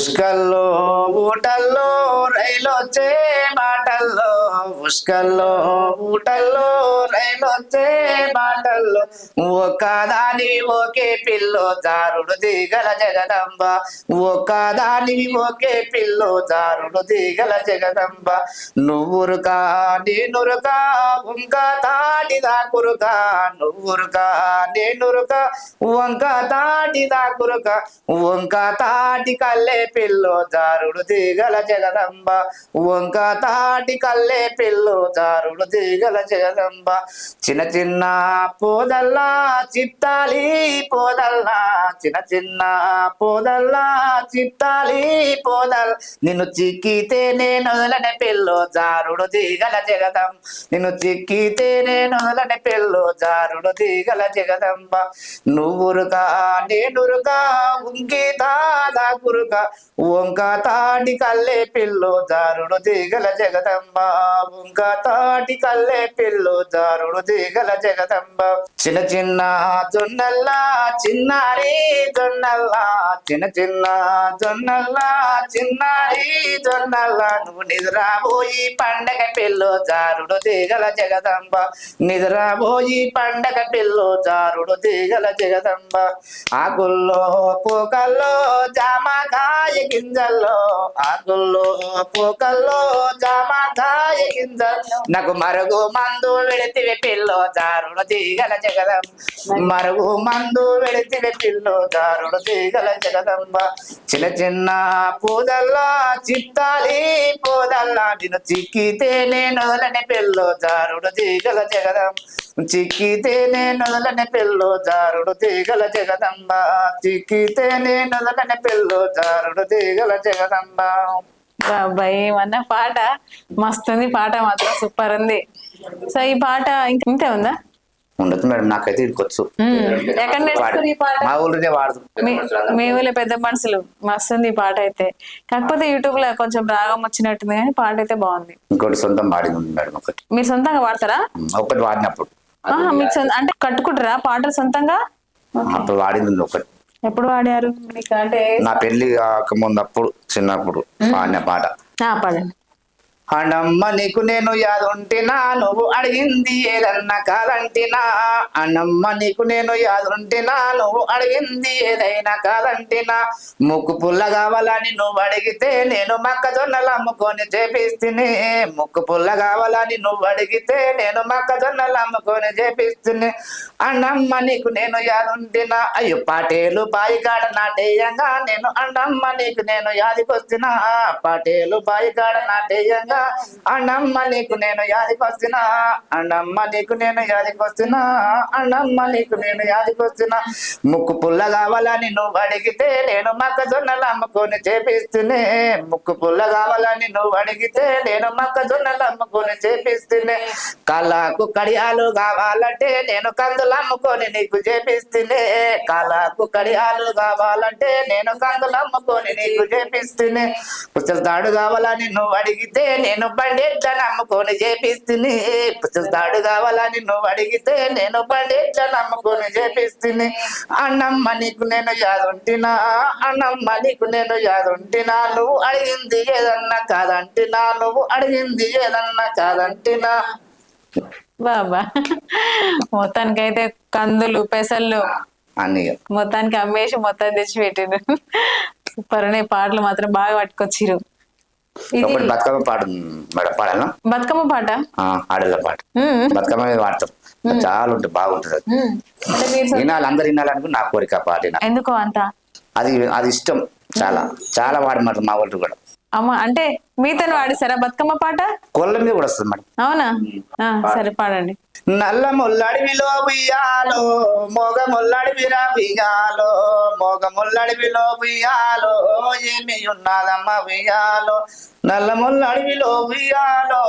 ఉష్కల్లో ఊటల్లో రైలొచ్చే బాటల్లో పుష్కల్లో ఊటల్లో రైలొచ్చే బాటల్లో. ఒక్కదాని ఒకే పిల్లో జారుడు దిగల జగదంబ. ఒక్కదానివి ఒకే పిల్లో జారుడు దిగల జగదంబ. నువ్వురుకా నేనురుకా వంక తాటి దాకురుకా నువ్వురుకా నేనురుకా వంక తాటి దాకురుకా. వంక తాటి కల్లే పిల్లో జారుడు దిగల జగదంబ. వంక తాటి కల్లే పిల్ల జారుడు దిగల జగదంబ. చిన్న చిన్న పోదల్లా చిత్తాలి పోదల్లా. చిన్న చిన్న పోదల్లా చిత్తాలి పోదల్. నిన్ను చిక్కితే నేను వదలని పిల్లో జారుడు దిగల జగదం నిన్ను చిక్కితే నేను వదలని పిల్లో జారుడు దిగల జగదంబ. నువ్వురుగా నేనురుగా ఉంకి తాదా కురుగా వంక తాటి కల్లే పిల్లో జారుడు దిగల జగదంబ. తాటి కల్లే పిల్లు జారుడు దిగల జగదంబ. చిన్న చిన్న జొన్నల్లా చిన్నారి జొన్నల్లా చిన్న చిన్న జొన్నల్లా చిన్నారి జొన్నల్లా. నువ్వు నిద్రపోయి పండగ పిల్లు జారుడు దిగల జగదంబ. నిద్రపోయి పండగ పిల్లు జారుడు దిగల జగదంబ. ఆకుల్లో పోకల్లో జామకాయ గింజల్లో ఆకుల్లో పోకల్లో జామకాయ గింజ నాకు మరుగు మందు వెళితివి పిల్లో జారుడు తీగల జగదం. మరుగు మందు వెళితివి పిల్లో జారుడు తీగల జగదంబ. చిన్న చిన్న పూదల్లా చిత్తాలి పూదల్లా నిన్ను చిక్కితే నేను వదలని పిల్లో జారుడు తీగల జగదం. చిక్కితే నేను వదలని పిల్లో జారుడు తీగల జగదంబ. చిక్కితే నేను వదలని పిల్లో జారుడు దిగల జగదంబ. బాబాయ్ ఏమన్నా పాట? మస్తుంది పాట మాత్రం సూపర్ ఉంది. సో ఈ పాట ఇంక ఇంతే ఉందా? ఉండదు మేడం నాకైతే ఈ పాట? మా ఊళ్ళోనే వాడదు మీ మీ ఊళ్ళో పెద్ద మనుషులు మస్తుంది ఈ పాట అయితే. కాకపోతే యూట్యూబ్లో కొంచెం రాగం వచ్చినట్టుంది కానీ పాట అయితే బాగుంది. ఇంకోటి సొంతం వాడింది ఉంది మేడం ఒకటి. మీరు సొంతంగా వాడతారా? ఒకటి వాడినప్పుడు. మీకు అంటే కట్టుకుంటారా పాటలు సొంతంగా? అప్పుడు వాడింది ఒకటి. ఎప్పుడు మీకు అంటే నా పెళ్ళి కాకముందు అప్పుడు చిన్నప్పుడు వాడిన పాట. పాడండి. అన్నమ్మ నీకు నేను యాదుంటినా? నువ్వు అడిగింది ఏదన్నా కాదంటినా? అన్నమ్మ నీకు నేను యాదుంటినా? నువ్వు అడిగింది ఏదైనా కాదంటినా? ముక్కు పుల్ల కావాలని నువ్వు అడిగితే నేను మొక్కజొన్నలు అమ్ముకొని చేపిస్తుని. ముక్కు పుల్ల కావాలని నువ్వు అడిగితే నేను మొక్కజొన్నలు అమ్ముకొని చేపిస్తుని. అన్నమ్మ నీకు నేను యాదుంటినా? అయ్యో పాటేలు బాయిగాడ నాటేయంగా. నేను అన్నమ్మ నీకు నేను యాదికొస్తున్నా పాటేలు బాయిగాడ నాటేయంగా. అన్నమ్మ నీకు నేను యాదికొస్తున్నా అన్నమ్మ నీకు నేను యాదికొస్తున్నా అన్నమ్మ నీకు నేను యాదికొస్తున్నా ముక్కు పుల్ల కావాలని నువ్వు అడిగితే నేను మొక్కజొన్నలు అమ్ముకొని చేపిస్తూనే. ముక్కు పుల్ల కావాలని నువ్వు అడిగితే నేను మొక్కజొన్నలు అమ్ముకొని చేపిస్తూనే. కళ్ళకు కడియాలు కావాలంటే నేను కందులు అమ్ముకొని నీకు చేపిస్తూనే. కళ్ళకు కడియాలు కావాలంటే నేను కందులు అమ్ముకొని నీకు చేపిస్తూనే. పుస్తకాడు కావాలని నువ్వు అడిగితే నేను బండెట్లను అమ్ముకొని చేపిస్తుని. పుస్తక తాడు కావాలని నువ్వు అడిగితే నేను బండెట్లను అమ్ముకొని చేపిస్తుని. అన్నమ్మ నీకు నేను యాదుంటినా అన్నమ్మ నీకు నేను యాదుంటినా నువ్వు అడిగింది ఏదన్నా కాదంటినా నువ్వు అడిగింది ఏదన్నా కాదంటినా. బాబా మొత్తానికైతే కందులు పెసళ్ళు అని మొత్తానికి అమ్మేసి మొత్తం తెచ్చి పెట్టిండు సూపర్ ఉన్నాయి పాటలు మాత్రం బాగా పట్టుకొచ్చిరు ఒకటి బతుకమ్మ పాట మేడం పాడాలా? బతుకమ్మ పాట? ఆడల పాట. మ్మ్. బతుకమ్మ మీద పాడతాం. చాలా ఉంటుంది బాగుంటుంది వినాలి అందరు వినాలనుకుని నా కోరిక పాట. ఎందుకో అంత? అది అది ఇష్టం చాలా. చాలా వాడమాట మా వాళ్ళు కూడా. అమ్మ అంటే మీతోనే వాడిస్తారా బతుకమ్మ పాట? కొల్ల మీద కూడా వస్తుంది మేడం. అవునా? సరే పాడండి. నల్ల ముల్లడివిలో బియ్యాలో మొగ ముల్లడివిరా బియ్యాలో మొగ ముల్లడివిలో బియ్యాలో ఏమి ఉన్నదమ్మ బియ్యాలో నల్ల ముల్లడివిలో అడవిలో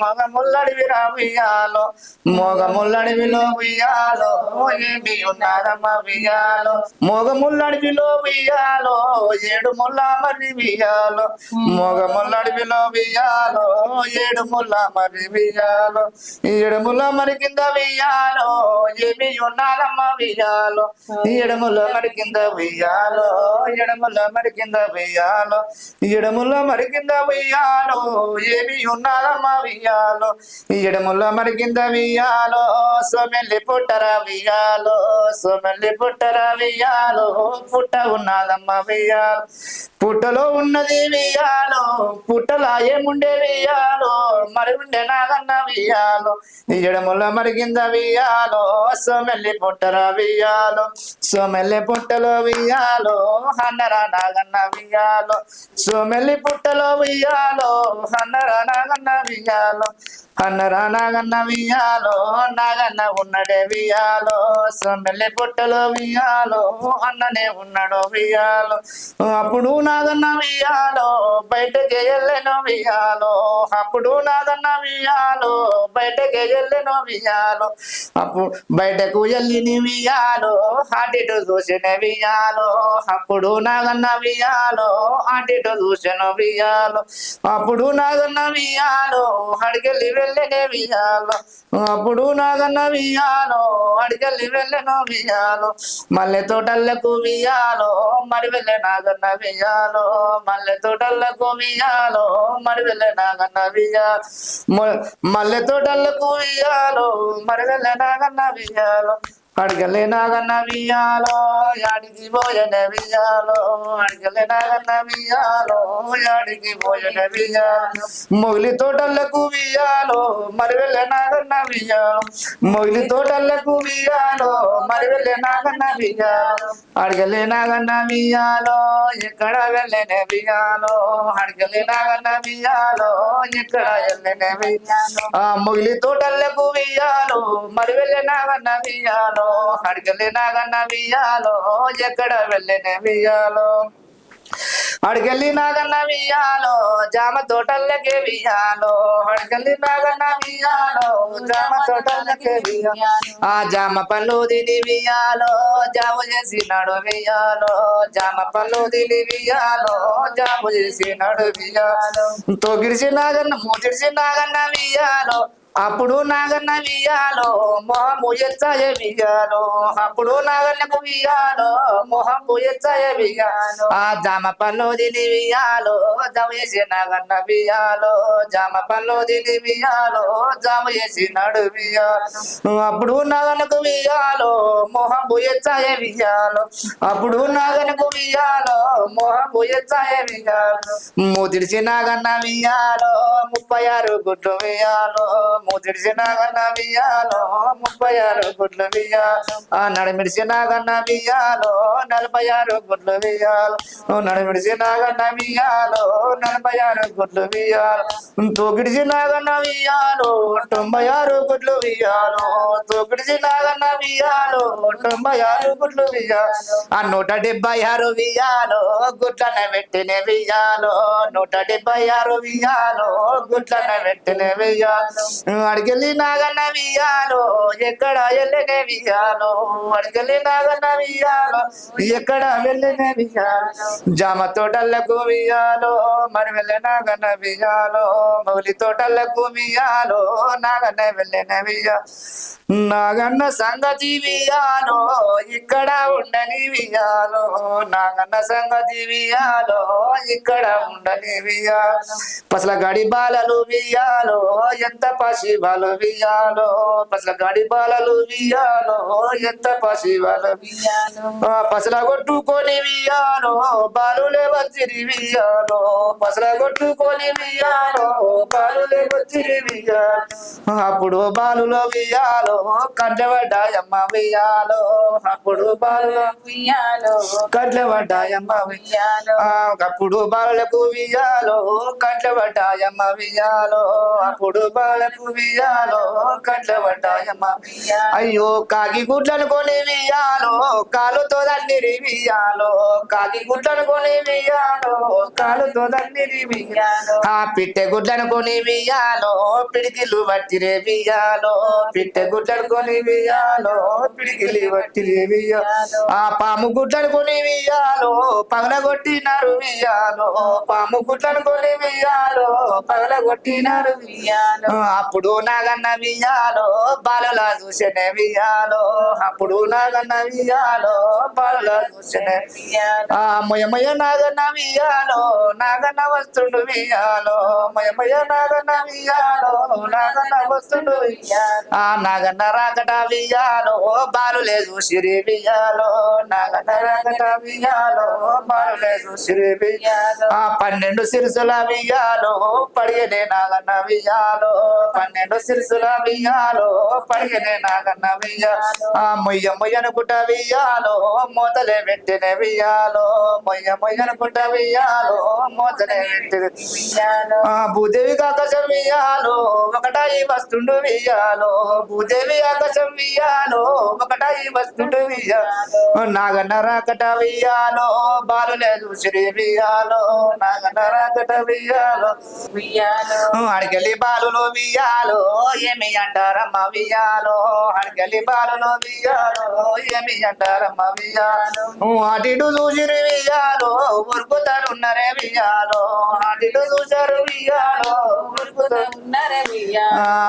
మొగ ముల్లడివిరా ఉయ్యాలో మొగ ముల్లడివిలో ఉయ్యాలో ఏమి ఉన్నదమ్మ ఉయ్యాలో మొగ ముల్లడివిలో ఉయ్యాలో ఏడు ముల్ల మరి ఉయ్యాలో మొగ ముల్లడివిలో ఉయ్యాలో ఏడు ముల్ల మరి ఉయ్యాలో ఏడు ముల్ల మరి కింద వెయ్యాలో ఏమి ఉన్నారమ్మ వెయ్యాలో ఎడముల మరి కింద వెయ్యాలో ఎడముల మరి కింద వెయ్యాలో ఎడముల మరి కింద వెయ్యాలో ఏమి ఉన్నారమ్మా వెయ్యాలో ఎడముల మరి కింద వెయ్యాలో సోమెల్లి పుట్టర వెయ్యాలో సోమెల్లి పుట్టర వెయ్యాలో పుట్ట ఉన్నదమ్మా వెయ్యాలో పుట్టలో ఉన్నది వెయ్యాలో పుట్టలా ఏముండే వెయ్యాలో మరి ఉండే నాగన్న వెయ్యాలో ఎడముల మరి కింద వియాలో సొమెల్లి పుట్టర వెయ్యాలో సోమెల్లి పుట్టలో వెయ్యాలో హన్నరా నాగన్న వెయ్యాలో సోమెల్లి పుట్టలో వెయ్యాలో హన్నరా నాగన్న వెయ్యాలో హన్నరా నాగన్న వియాలో నాగన్న ఉన్నడే వెయ్యాలో సోమెల్లి పుట్టలో వెయ్యాలో అన్ననే ఉన్నాడో వెయ్యాలో అప్పుడు నాగన్న వెయ్యాలో బయటకి వెళ్ళను వెయ్యాలో అప్పుడు నాగన్న వెయ్యాలో బయటకి వెళ్ళను వెయ్యాలో అప్పుడు బయటకు వెళ్ళి వియాలో అటు చూసిన వియాలో. అప్పుడు నాగన్న వియాలో అటు చూసిన వియాలో. అప్పుడు నాగన్న వియాలో అడిగెళ్ళి వెళ్ళనే వియాలో. అప్పుడు నాగన్న వియాలో అడిగెళ్ళి వెళ్ళను వియాలో. మల్లె తోటలకు వియాలో మరి వెళ్ళ నాగన్న వియాలో. మల్లె తోటలకు వియాలో మరి వెళ్ళ నాగన్న వియాలో. మల్లె తోటలకు వియాలో మరి వెళ్ళే నాగన్న వియాలో అడగలే నాగన్న వియాలో యాడికి పోయన వియాలో అడగలే నాగన్న వియాలో యాడికి పోయన వియాలో మొగిలి తోటలకు వియాలో మరి వెళ్ళే నాగన్న వియాలో మొగిలి తోటలకు వియాలో మరి వెళ్ళే నాగన్న వియాలో అడగలే నాగన్న వియాలో ఎక్కడ వెళ్ళనే వియాలో అడగలే నాగన్న వియాలో ఎక్కడ వెళ్ళనే వియాలో ఆ మొగిలి తోటలకు వియాలో మరి వెళ్ళే నాగన్న వియాలో అడగలే వియాలో ఎక్కడ వెళ్ళనే వియాలో అడగల్లి నాగన్న వియాలో జామ తోటల్లకే వియాలో అడగల్లి నాగన్న వియాలో జామ తోటల్లకే వియాలో ఆ జామ పళ్ళు తిని వియాలో జాము చేసినాడు వియాలో జామ పళ్ళు తిని వియాలో జాము చేసినాడు వియాలో తొగిడిసి నాగన్న మూతిడిసి నాగన్న వియాలో అప్పుడు నాగన్న వియాలో మొహము ఎచ్చాయ వియాలో అప్పుడు నాగన్నకు వియాలో మొహము ఎచ్చాయ వియాలో ఆ జామ పళ్ళు తిని వియాలో జమ చేసి నాగన్న వియాలో జామ పళ్ళు తిని వియాలో జమ చేసి నడు వియాలో అప్పుడు నాగన్నకు వియాలో మొహము ఎచ్చాయ వియాలో అప్పుడు నాగన్నకు వియాలో మొహము ఎచ్చాయ వియాలో మూతిడిచి నాగన్న వియాలో ముప్పై ఆరు గుడ్లు వియాలో మూతిడిచి నాగన్న వియాలో ముప్పై ఆరు గుడ్లు బియ్యాలు ఆ నడిమిడిచి నాగన్న వియాలో నలభై ఆరు గుడ్లు బియ్యాలు నడిమిడిచి నాగన్న వియాలో నలభై ఆరు గుడ్లు బియ్యాలు తొగిడిచి నాగన్న బియ్యాలు తొంభై ఆరు గుడ్లు బియ్యాలు తొగిడిచి నాగన్న బియ్యాలు తొంభై ఆరు గుడ్లు బియ్యాలు ఆ నూట డెబ్బై ఆరు బియ్యాలు గుడ్లన పెట్టిన బియ్యాలు నూట డెబ్బై ఆరు బియ్యాలు గుడ్లన పెట్టిన బియ్యాలు అడికెళ్ళి నాగన్న వియాలో ఎక్కడ వెళ్ళిన వియాలో అడికెళ్ళి నాగన్న వియాలో ఎక్కడ వెళ్ళిన వియాలో జామ తోటలకు వియాలో మరి వెళ్ళిన నాగన్న వియాలో మౌలి తోటలకు వియాలో నాగన్న వెళ్ళిన వియాలో నాగన్న సంగతి వియాలో ఇక్కడ ఉండని వియాలో నాగన్న సంగతి వియాలో ఇక్కడ ఉండని వియాలో పసల గడి బాలలు వియాలో ఎంత పసివాలు వియాలో పసల గాడి బాలలు వియాలో ఎంత పసివాలు వియాలో ఆ పసల కొట్టుకొని వియాలో బాలు వచ్చిరి వియాలో పసల కొట్టుకొని వియాలో బాలులే వచ్చిరి వియాలో అప్పుడు బాలులో వియాలో కంటబడ్డాయమ్మ వియాలో అప్పుడు బాలులో వియాలో కంటబడ్డాయమ్మ వియాలో వియాలో అప్పుడు బాలకు వియాలో కంటబడ్డాయమ్మ వియాలో అప్పుడు బాలకు వియాలో కట్ల అయ్యో కాకి గుడ్లను కొని వియాలో కాలుతో దన్నిరి రివియాలో కాకి గుడ్లను కొని వియాలో కాలుతో దన్నిరి వియాలో ఆ పిట్టె గుడ్లను కొని వియాలో పిడికిలు బట్టి వియాలో పిట్టె గుడ్లను కొని వియాలో పిడికిలి పట్టిరే వియాలో ఆ పాము గుడ్లను కొని వియాలో పగలగొట్టినారు వియాలో పాము గుడ్లను కొని వియాలో పగలగొట్టినారు వియాలో అప్పుడు నాగన్న వియాలో బాలలా చూసనే వియాలో అప్పుడు నాగన్న వియాలో బాలలా చూసనే ఆ నాగన వస్తుడు వియాలో నాగన్న వస్తుండు వియాలో మొయమయ నాగన్న వియాలో నాగన్న వస్తుండు వియాలో ఆ నాగన్న రాకట వియాలో బాలులే చూసిరి వియాలో నాగన్న రాగట వియాలో బాలులే చూసిరి వియాలో ఆ పన్నెండు సిరుసుల వియాలో పడిగనే నాగన్న వియాలో పన్నెండు సిరుసుల వియాలో పడిగనే నాగన్న వియాలో ఆ మొయ్య మొయ్యనుకుంట వియాలో మొదలే వెంటనే వియాలో మొయ్య మొయ్యనుకుంట వియాలో మొదలే వెంటనే ఆ భూదేవి ఆకాశం వియాలో ఒకటాయి వస్తుండు వియాలో భూదేవి ఆకాశం వియాలో ఒకటాయి వస్తుండు వియాలో నాగన్న రాకట వియాలో బాలులే చూసిరి వియాలో నాగన్న రాకట వియాలో అడిగలి బాలులో వియాలో ఏమి అంటారమ్మ వియాలో అడిగలి బాలులో వియాలో ఏమి అంటారమ్మ వియాలో అటిడు చూసిరు వియాలో ఉరుకుతారున్నరే వియాలో అటిడు చూసారు వియాలో ఉరుకుతారు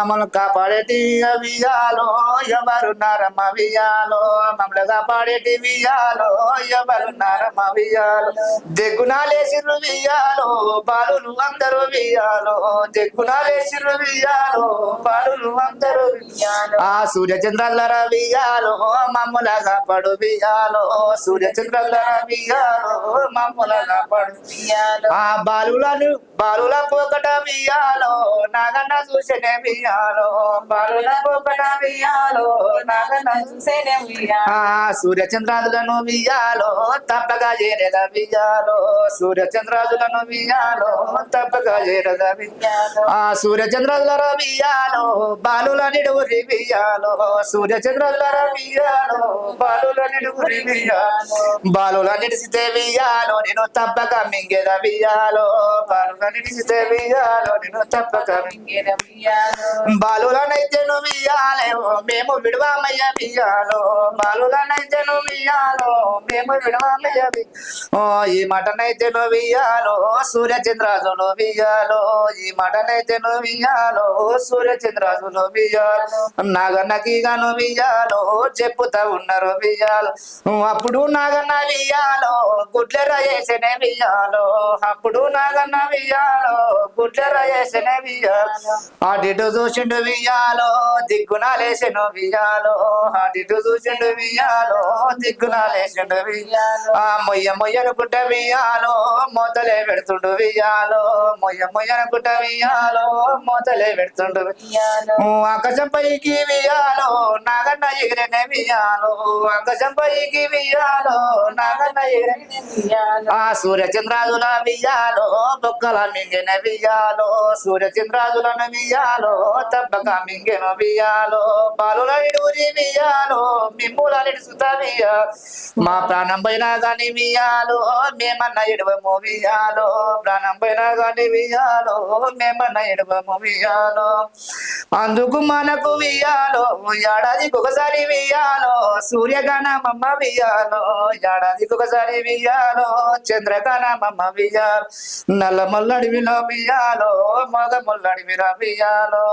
మమ్మల్ని కాపాడేటి వియాలో ఎవరున్నారమ్మ వియాలో మమ్మల్ని కాపాడేటి వియాలో ఎవరున్నారమ్మ వియాలో దిగ్గునాలేసిర్రు వియాలో బాలులు అందరూ వియాలో దిగ్గునాలేసిర్రు వియాలో బాలులు అందరూ వియాలో ఆ సూర్యచంద్రాల వియాలో మమ్మల కాపాడు వియాలో సూర్యచంద్రాల వియాలో మమ్మల కాపాడు వియాలో ఆ బాలులను బాలుల పోకట వియాలో నాగన్న చూసనే వియాలో బాలుల పోకట వియాలో నాగన్న చూసనే వియాలో ఆ సూర్యచంద్రాదులను తప్పగా చేరేద వియాలో సూర్యచంద్రాదులను వియాలో తప్పగా చేరేద వియాలో ఆ సూర్యచంద్రాదుల వియాలో బాలుల నిడుగురి బాలుల బాలుల నిడిసితే నేను తప్పక మింగేద వియాలో బాలుల నిడిసితే నేను తప్పక మింగేద వియాలో బాలులనైతే నువ్వు ఇయ్యాలేవో మేము విడవామయ్య బియ్యాలో బాలులనైతే నువ్వు ఇయ్యాలో మేము విడవామయ్య ఓ ఈ మటనైతే నువ్వు ఇయ్యాలో సూర్యచంద్రాజు నువ్వు ఇయ్యాలో ఈ మటనైతే నువ్వు ఇయ్యాలో సూర్యచంద్రాజు నువ్వు ఇయ్యాలో నాగన్నకి నువ్వు ఇయ్యాలో చెప్పుతా ఉన్నారు అప్పుడు నాగన్న వియ్యాలో గుడ్ల వేసనే వియ్యాలో అప్పుడు నాగన్న వియ్యాలో గుడ్ల వేసనే వియ్యాలో అడిటు చూసిండు వియ్యాలో దిగ్గునాలేసెను వియ్యాలో అడిటు చూసిండు వియ్యాలో దిగ్గునాలేసెను వియ్యాలో ఆ మొయ్య మొయ్యను గుడ్డ వియ్యాలో మొదలే పెడుతుండు వియ్యాలో మొయ్య మొయ్యను గుడ్డ వియ్యాలో మొదలే పెడుతుండు వియ్యాలో ఆకాశం పైకి వియ్యాలో నాగన్న ఎగిరిన వియ్యాలో ఆకాశం పైకి వియ్యాలో ఆ సూర్యచంద్రాజుల వియ్యాలో బొక్కల మింగిన వియ్యాలో సూర్యచంద్రాజులను వియ్యాలో తప్పక మింగిన వియ్యాలో బాలుల విడూరి వియ్యాలో మిమ్ముల నిడుసుత మా ప్రాణం పోయినా గాని వియ్యాలో మేమన్న ఇడవము వియ్యాలో ప్రాణం పోయినా గాని వియ్యాలో మేమన్న ఇడవము వియ్యాలో అందుకు మనకు వియ్యాలో ఏడాదికి ఒకసారి వియ్యాలో సూర్యగానమమ్మ వియ్యాలో ఏడాదికి ఒకసారి వియ్యాలో చంద్రగానమమ్మ వియ్యాలో నల్ల ముల్లడివిలో వియ్యాలో మగ ముల్లడివిలో వియ్యాలో.